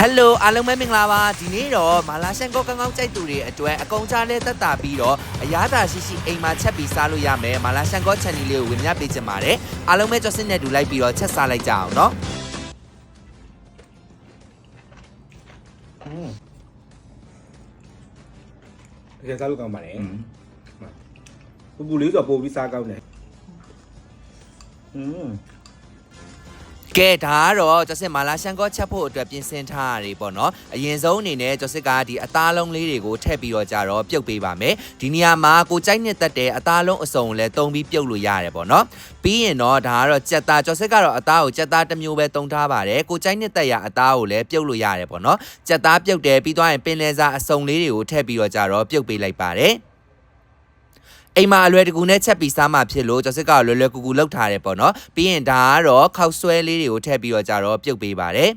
ဟယ်လိုအားလုံးပဲမင်္ဂလာပါဒီနေ့တော့မာလာရှန်ကိုကောင်းကောင်းကြိုက်သူတွေအတွက်အကုန်ကြားလဲသက်တာပြီးတော့အရသာရှိရှိအိမ်မှာချက်ပြီးစားလို့ရမယ်မာလာရှန်ကို channel လေးကိုဝင်မြပေးချင်ပါတယ်အားလုံးပဲကြော်စစ်နဲ့တူလိုက်ပြီးတော့ချက်စားလိုက်ကြအောင်နော်တကယ်စားလို့ကောင်းပါလေပူပူလေးဆိုပို့ပြီးစားကောင်းတယ်อืม ကဲဒါကတော့ကျော်စစ်မာလာရှန်ကိုချက်ဖို့အတွက်ပြင်ဆင်ထားရတယ်ပေါ့နော်အရင်ဆုံးအနေနဲ့ကျော်စစ်ကဒီအသားလုံးလေးတွေကိုထည့်ပြီးတော့ကြတော့ပြုတ်ပေးပါမယ်ဒီနေရာမှာကိုကြိုက်နှစ်သက်တဲ့အသားလုံးအစုံကိုလည်းတုံးပြီးပြုတ်လို့ရတယ်ပေါ့နော်ပြီးရင်တော့ဒါကတော့ကြက်သားကျော်စစ်ကတော့အသားကိုကြက်သားတစ်မျိုးပဲတုံးထားပါတယ်ကိုကြိုက်နှစ်သက်ရအသားကိုလည်းပြုတ်လို့ရတယ်ပေါ့နော်ကြက်သားပြုတ်တယ်ပြီးသွားရင်ပင်လယ်စာအစုံလေးတွေကိုထည့်ပြီးတော့ကြတော့ပြုတ်ပေးလိုက်ပါတယ် အိမ်မှာအလွယ်တကူနဲ့ချက်ပြီးစားမှဖြစ်လို့ကျော်စစ်ကလွယ်လွယ်ကူကူလောက်ထားတယ်ပေါ့နော်ပြီးရင်ဒါကတော့ခောက်ဆွဲလေးတွေကိုထည့်ပြီးတော့ကြတော့ပြုတ်ပေးပါတယ်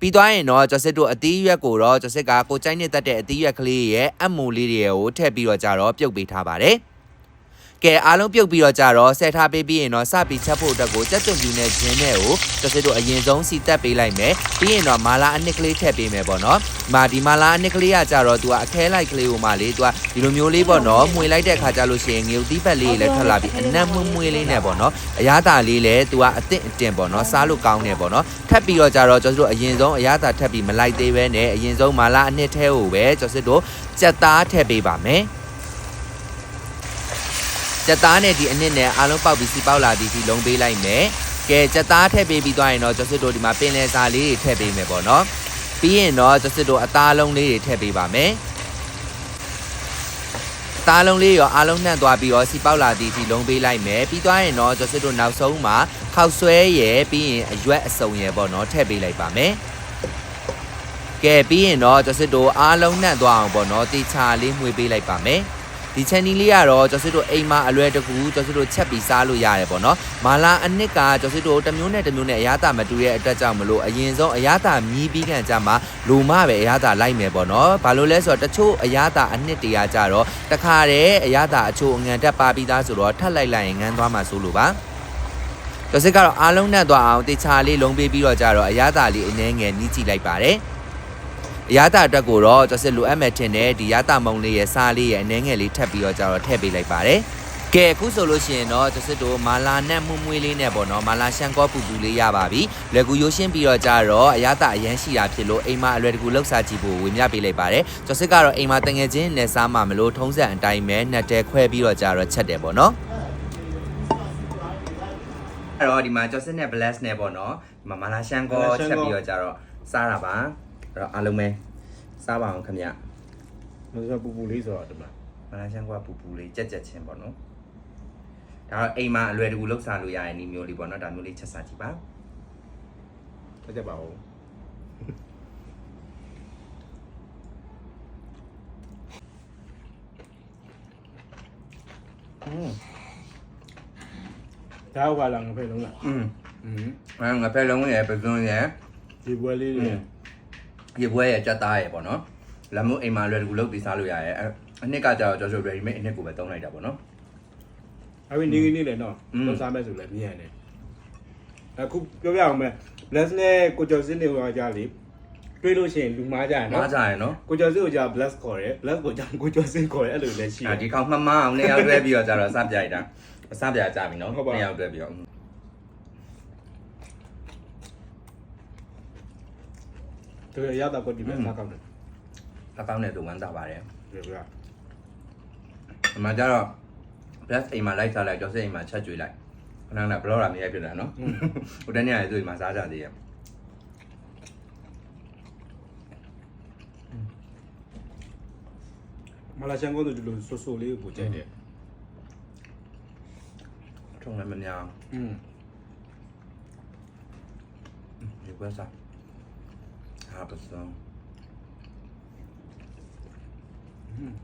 ပြီးသွားရင်တော့ကျော်စစ်တို့အသီးရွက်ကိုတော့ကျော်စစ်ကကိုကြိုက်နေတတ်တဲ့အသီးရွက်ကလေးရဲ့အမူလေးတွေကိုထည့်ပြီးတော့ကြတော့ပြုတ်ပေးထားပါတယ် ကဲအားလုံးပြုတ်ပြီးတော့ကြတော့ဆက်ထားပေးပြီးရင်တော့စပြီးချက်ဖို့အတွက်ကိုကြက်သွန်ပြူနဲ့ဂျင်းနဲ့ကိုကျော်စစ်တို့အရင်ဆုံးစီတက်ပေးလိုက်မယ်ပြီးရင်တော့မာလာအနစ်ကလေးထည့်ပေးမယ်ပေါ့နော်ဒီမှာဒီမာလာအနစ်ကလေးကကြတော့သူကအခဲလိုက်ကလေးကိုမှလေသူကဒီလိုမျိုးလေးပေါ့နော်မှွေလိုက်တဲ့ခါကျလို့ရှိရင်ငြုပ်သီးပတ်လေးလည်းထွက်လာပြီးအနက်မွမွေးလေးနဲ့ပေါ့နော်အရသာလေးလည်းသူကအသင့်အတင်ပေါ့နော်စားလို့ကောင်းတယ်ပေါ့နော်ထပ်ပြီးတော့ကြတော့ကျော်စစ်တို့အရင်ဆုံးအရသာထပ်ပြီးမလိုက်သေးပဲနဲ့အရင်ဆုံးမာလာအနစ်ထဲကိုပဲကျော်စစ်တို့ကြက်သားထည့်ပေးပါမယ် ကြက်သားနဲ့ဒီအနစ်နဲ့အားလုံးပေါက်ပြီးစီပေါက်လာပြီးဒီလုံးပေးလိုက်မယ်ကဲကြက်သားထည့်ပေးပြီးသွားရင်တော့ကျော်စစ်တို့ဒီမှာပင်လယ်စာလေးတွေထည့်ပေးမယ်ပေါ့နော်ပြီးရင်တော့ကျော်စစ်တို့အသားလုံးလေးတွေထည့်ပေးပါမယ်သားလုံးလေးရောအားလုံးနှံ့သွားပြီးတော့စီပေါက်လာသည့်ဒီလုံးပေးလိုက်မယ်ပြီးသွားရင်တော့ကျော်စစ်တို့နောက်ဆုံးမှာခောက်ဆွဲရယ်ပြီးရင်အရွက်အစုံရယ်ပေါ့နော်ထည့်ပေးလိုက်ပါမယ်ကဲပြီးရင်တော့ကျော်စစ်တို့အားလုံးနှံ့သွားအောင်ပေါ့နော်တေချာလေးမှွေပေးလိုက်ပါမယ် ဒီ channel လေးကတော့ကျော်စစ်တို့အိမ်မှာအလွယ်တကူကျော်စစ်တို့ချက်ပြီးစားလို့ရတယ်ပေါ့နော်မာလာအနစ်ကကျော်စစ်တို့တစ်မျိုးနဲ့တစ်မျိုးနဲ့အရသာမတူတဲ့အတွက်ကြောင့်မလို့အရင်ဆုံးအရသာမြည်ပြီးခံကြမှာလူမပဲအရသာလိုက်မယ်ပေါ့နော်ဘာလို့လဲဆိုတော့တချို့အရသာအနစ်တရားကြတော့တခါတည်းအရသာအချို့အငံတက်ပါပြီးသားဆိုတော့ထပ်လိုက်လိုက်ရင်ငန်းသွားမှာဆိုလို့ပါကျော်စစ်ကတော့အားလုံးနဲ့သွားအောင်တေချာလေးလုံးပေးပြီးတော့ကြတော့အရသာလေးအနှဲငယ်နီးကြည့်လိုက်ပါတယ် အရသာအတွက်ကိုတော့ကျော်စစ်လိုအပ်မဲ့ထင်တယ်ဒီရသာမုံလေးရဲ့စားလေးရဲ့အနှဲငယ်လေးထပ်ပြီးတော့ကြတော့ထည့်ပေးလိုက်ပါတယ်ကဲအခုဆိုလို့ရှိရင်တော့ကျစစ်တို့မာလာနဲ့မှုမွေးလေးနဲ့ပေါ့နော်မာလာရှန်ကောပူပူလေးရပါပြီလွယ်ကူရိုးရှင်းပြီးတော့ကြတော့အရသာအရန်ရှိတာဖြစ်လို့အိမ်မှာအလွယ်တကူလှုပ်ရှားကြည့်ဖို့ဝင်မြပေးလိုက်ပါတယ်ကျစစ်ကတော့အိမ်မှာတငယ်ချင်းနဲ့စားမှမလို့ထုံးစံအတိုင်းပဲနှစ်တဲခွဲပြီးတော့ကြတော့ချက်တယ်ပေါ့နော်အဲ့တော့ဒီမှာကျော်စစ်နဲ့ blast နဲ့ပေါ့နော်ဒီမှာမာလာရှန်ကောချက်ပြီးတော့ကြတော့စားတာပါ အဲ့တော့အားလုံးပဲစားပါအောင်ခင်ဗျ လို့ဆိုပူပူလေးဆိုတော့ဒီမှာ မလာရှန်ကွာပူပူလေးကြက်ကြက်ချင်းပေါ့နော်ဒါတော့အိမ်မှာအလွယ်တကူလှုပ်ရှားလို့ရတဲ့နည်းမျိုးလေးပေါ့နော်ဒါမျိုးလေးချက်စားကြည့်ပါ တက်ကြပါဦးอืมဒါဟုတ်ပါလားငါဖဲလုံးလား อืม อืม အဲငါဖက်လုံးရဲ့ပဇွန်ရဲ့ ဒီပွဲလေးတွေ ရေပွဲရဲ့ကြက်သားရဲ့ပေါ့နော်လက်မို့အိမ်မှာအလွယ်တကူလှုပ်ပြီးစားလို့ရရဲ့အဲ့အနှစ်ကကြာတော့ကျော်ကျော် ready made အနှစ်ကိုပဲသုံးလိုက်တာပေါ့နော်အဲ့ဒီနေကြီးနေလေနော်อืมလောက်စားမဲ့ဆိုလည်းမြင်ရတယ်အခုပြောပြအောင်မယ် bless နဲ့ကိုကျော်စင်းတွေဟောကြလေတွေးလို့ရှိရင်လူမားကြရမားနော်ကြရဲ့နော်ကိုကျော်စင်းကိုကြာ bless ခေါ်တယ် bless ကိုကြာကိုကျော်စင်းခေါ်တယ်အဲ့လိုလည်းရှိတအာယ်ဒီကောင်မှမအောင်နှစ်ယောက်တွဲပြီးတော့ကြာတော့စပြလိုက်တာစပြကြပြီနော်ဟုတ်ပါနှစ်ယောက်တွဲပြီးတော့ ကယ်ရတာကိုဒီမဲ့စားကောင်းတယ်အကောင်းနဲ့သူဝမ်းသာပါတယ်ဒီကဒီမှာကျတော့ blast အိမ်မှာလိုက်စားလိုက်တော့စိတ်အိမ်မှာချက်ကျွေးလိုက်ခဏခဏဘလော့လာမြဲဖြစ်တာနော်ဟိုတနေ့ကလည်းသူ့အိမ်မှာစားကြသေးရဲ့မလာရှန်ကိုတို့ဒီလိုဆူဆူလေးကိုကြိုက်တယ်ထုံလည်းမများอืมဒီကွက်စား apples though. Mm.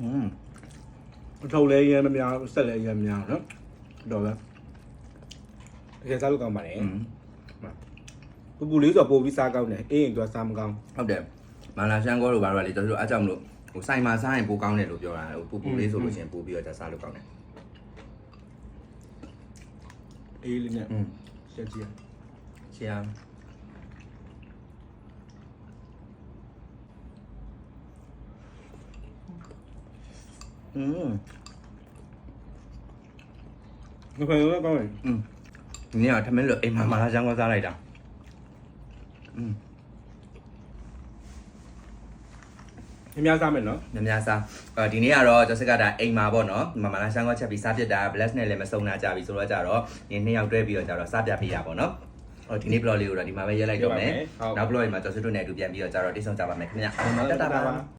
Mm. အထုပ်လည်းရမ်းမများဆက်လည်းရမ်းမများနော်တော်လားတကယ်စားလို့ကောင်းပါတယ်ပူပူလေးဆိုပို့ပြီးစားကောင်းတယ်အေးရင်သူကစားမကောင်းဟုတ်တယ်မာလာရှန်ကောတို့ဘာလို့လဲကျွန်တော်တို့အားကြောင့်မလို့ဟိုဆိုင်မှာစားရင်ပိုကောင်းတယ်လို့ပြောတာဟိုပူပူလေးဆိုလို့ရှင်ပို့ပြီးတော့စားလို့ကောင်းတယ် အေးလေးနဲ့ อืม ချက်ကြည့် ချီအောင် อืมငါဖယ်တော့ကောင်းတယ် อืมဒီနေ့ကထမင်းလို့အိမ်မှာမလာချမ်းကောစားလိုက်တာอืม အများစားမယ်နော်များများစားအဲဒီနေ့ကတော့ကျော်စစ်ကဒါအိမ်မှာပေါ့နော်ဒီမှာမလာချမ်းကောချက်ပြီးစားပြစ်တာ bless နဲ့လည်းမစုံနာကြပြီဆိုတော့ကြတော့ဒီနှစ်ယောက်တွဲပြီးတော့ကြတော့စားပြပေးရပါတော့ဟောဒီနေ့ blog လေးကိုတော့ဒီမှာပဲရက်လိုက်တော့မယ်နောက် blog မှာကျော်စစ်တို့နဲ့အတူပြန်ပြီးတော့ကြတော့တိတ်ဆုံကြပါမယ်ခင်ဗျာတတ်တာပါ